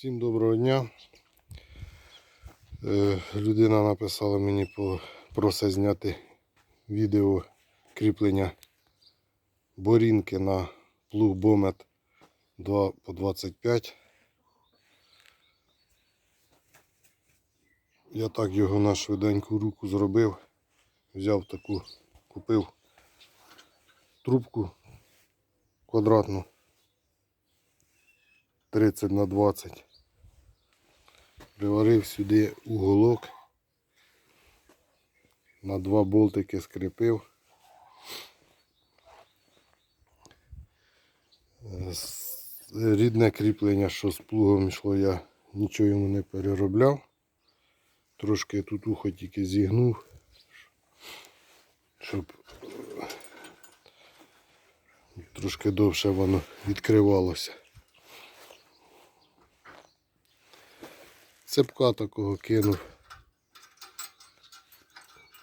Всім доброго дня. Е, Людина написала мені просить зняти відео кріплення борінки на плуг Бомет 2 по 25. Я так його на швиденьку руку зробив. Взяв таку, купив трубку квадратну 30 на 20. Приварив сюди уголок. На два болтики скріпив. Рідне кріплення, що з плугом йшло, я нічого йому не переробляв. Трошки тут ухо тільки зігнув, щоб трошки довше воно відкривалося. Цепка такого кинув.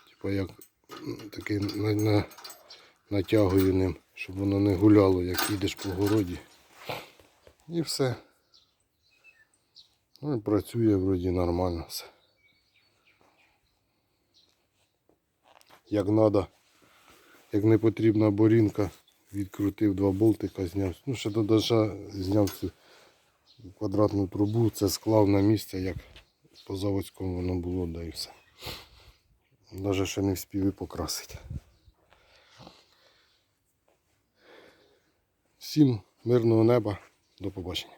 Типа як такий на, на, натягую ним, щоб воно не гуляло, як їдеш по городі. І все. Ну і працює вроді нормально все. Як треба, як не потрібна борінка, відкрутив два болтика, зняв. Ну, ще до дожа зняв цю квадратну трубу, це склав на місце, як по заводському воно було, да і все. Навіть ще не вспів і покрасити. Всім мирного неба, до побачення.